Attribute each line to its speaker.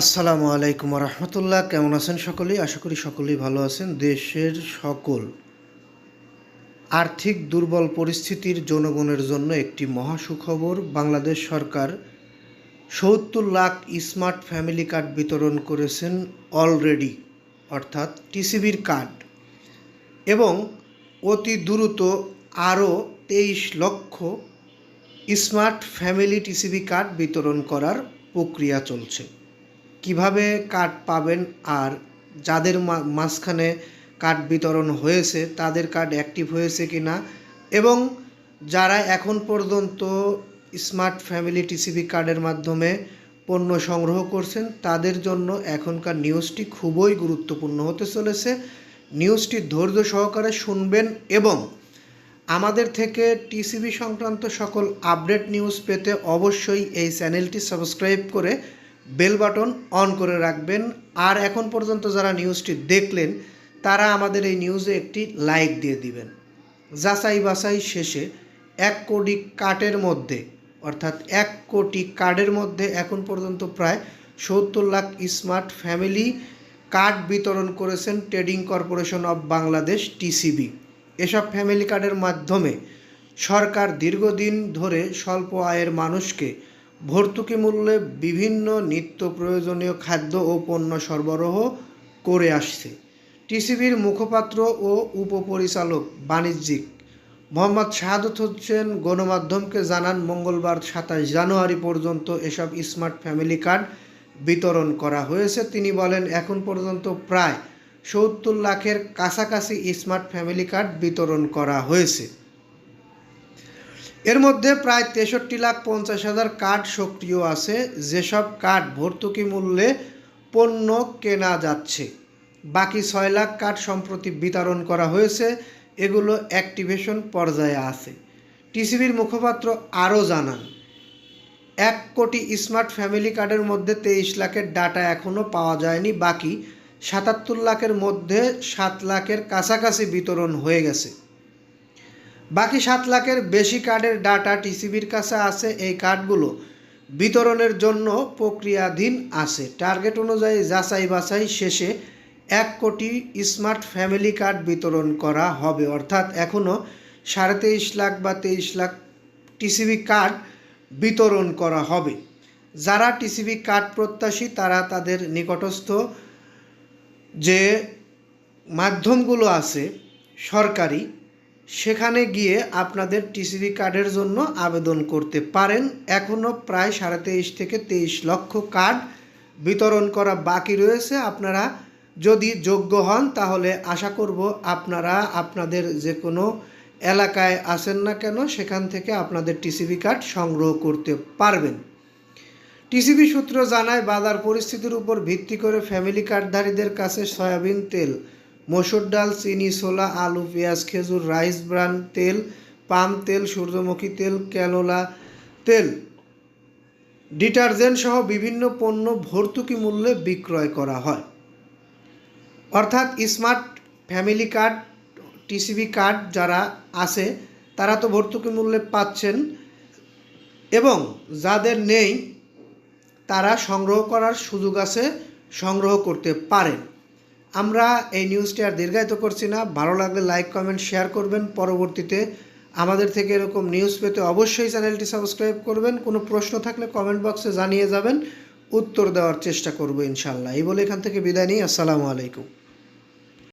Speaker 1: আসসালামু আলাইকুম রহমতুল্লাহ কেমন আছেন সকলেই? আশা করি সকলেই ভালো আছেন। দেশের সকল আর্থিক দুর্বল পরিস্থিতির জনগণের জন্য একটি মহা সুখবর বাংলাদেশ সরকার সত্তর লাখ স্মার্ট ফ্যামিলি কার্ড বিতরণ করেছেন অলরেডি, অর্থাৎ টিসিবির কার্ড। এবং অতি দ্রুত আরও তেইশ লক্ষ স্মার্ট ফ্যামিলি টিসিবি কার্ড বিতরণ করার প্রক্রিয়া চলছে। কীভাবে কার্ড পাবেন আর যাদের মাঝখানে কার্ড বিতরণ হয়েছে, তাদের কার্ড অ্যাক্টিভ হয়েছে কি না এবং যারা এখন পর্যন্ত স্মার্ট ফ্যামিলি টিসিবি কার্ডের মাধ্যমে পণ্য সংগ্রহ করছেন, তাদের জন্য এখনকার নিউজটি খুবই গুরুত্বপূর্ণ হতে চলেছে। নিউজটি ধৈর্য সহকারে শুনবেন এবং আমাদের থেকে টিসিবি সংক্রান্ত সকল আপডেট নিউজ পেতে অবশ্যই এই চ্যানেলটি সাবস্ক্রাইব করে বেল বাটন অন করে রাখবেন। আর এখন পর্যন্ত যারা নিউজটি দেখলেন, তারা আমাদের এই নিউজে একটি লাইক দিয়ে দিবেন। যাচাই বাছাই শেষে এক কোটি কার্ডের মধ্যে, অর্থাৎ এক কোটি কার্ডের মধ্যে এখন পর্যন্ত প্রায় সত্তর লাখ স্মার্ট ফ্যামিলি কার্ড বিতরণ করেছেন trading corporation of Bangladesh, TCB. এসব ফ্যামিলি কার্ডের মাধ্যমে সরকার দীর্ঘদিন ধরে স্বল্প আয়ের মানুষকে ভর্তুকি মূল্যে বিভিন্ন নিত্য প্রয়োজনীয় খাদ্য ও পণ্য সরবরাহ করে আসছে। টিসিবির মুখপাত্র ও উপপরিচালক বাণিজ্যিক মোহাম্মদ শাহাদত হোসেন গণমাধ্যমকে জানান, মঙ্গলবার সাতাশ জানুয়ারি পর্যন্ত এসব স্মার্ট ফ্যামিলি কার্ড বিতরণ করা হয়েছে। তিনি বলেন, এখন পর্যন্ত প্রায় সত্তর লাখের কাছাকাছি স্মার্ট ফ্যামিলি কার্ড বিতরণ করা হয়েছে। এর মধ্যে প্রায় তেষট্টি লাখ পঞ্চাশ হাজার কার্ড সক্রিয় আছে। যেসব কার্ড ভর্তুকি মূল্যে পণ্য কেনা যাচ্ছে। বাকি ছয় লাখ কার্ড সম্প্রতি বিতরণ করা হয়েছে। এগুলো অ্যাক্টিভেশন পর্যায়ে আছে। টিসিবির মুখপাত্র আরও জানান, এক কোটি স্মার্ট ফ্যামিলি কার্ডের মধ্যে তেইশ লাখের ডাটা এখনও পাওয়া যায়নি। বাকি সাতাত্তর লাখের মধ্যে সাত লাখের কাছাকাছি বিতরণ হয়ে গেছে। বাকি সাত লাখের বেশি কার্ডের ডাটা টিসিবির কাছে আছে এই কার্ডগুলো। বিতরণের জন্য প্রক্রিয়াধীন আছে। টার্গেট অনুযায়ী যাচাই বাছাই শেষে এক কোটি স্মার্ট ফ্যামিলি কার্ড বিতরণ করা হবে। অর্থাৎ এখনও সাড়ে তেইশ লাখ বা তেইশ লাখ টিসিবি কার্ড বিতরণ করা হবে। যারা টিসিবি কার্ড প্রত্যাশী, তারা তাদের নিকটস্থ যে মাধ্যমগুলো আছে, সরকারি সেখানে গিয়ে আপনাদের টিসিবি কার্ডের জন্য আবেদন করতে পারেন। এখনও প্রায় সাড়ে তেইশ থেকে তেইশ লক্ষ কার্ড বিতরণ করা বাকি রয়েছে। আপনারা যদি যোগ্য হন, তাহলে আশা করব আপনারা আপনাদের যে কোনো এলাকায় আসেন না কেন, সেখান থেকে আপনাদের টিসিবি কার্ড সংগ্রহ করতে পারবেন। টিসিবি সূত্র জানায়, বাজার পরিস্থিতির উপর ভিত্তি করে ফ্যামিলি কার্ডধারীদের কাছে সয়াবিন তেল মসুর ডাল, চিনি, ছোলা, আলু, পেঁয়াজ, খেজুর, রাইস ব্রান, তেল, পাম তেল, সূর্যমুখী তেল, ক্যানোলা তেল। ডিটারজেন্ট সহ বিভিন্ন পণ্য ভর্তুকি মূল্যে বিক্রয় করা হয়। অর্থাৎ smart family card, TCB card যারা আছে, তারা তো ভর্তুকি মূল্যে পাচ্ছেন এবং যাদের নেই, তারা সংগ্রহ করার সুযোগ আছে, সংগ্রহ করতে পারেন। আমরা এই নিউজটি আর দীর্ঘায়িত করছি না। ভালো লাগলে লাইক কমেন্ট শেয়ার করবেন। পরবর্তীতে আমাদের থেকে এরকম নিউজ পেতে অবশ্যই চ্যানেলটি সাবস্ক্রাইব করবেন। কোনো প্রশ্ন থাকলে কমেন্ট বক্সে জানিয়ে যাবেন। উত্তর দেওয়ার চেষ্টা করব ইনশাল্লাহ এই বলে এখান থেকে বিদায় নিই। আসসালামু আলাইকুম।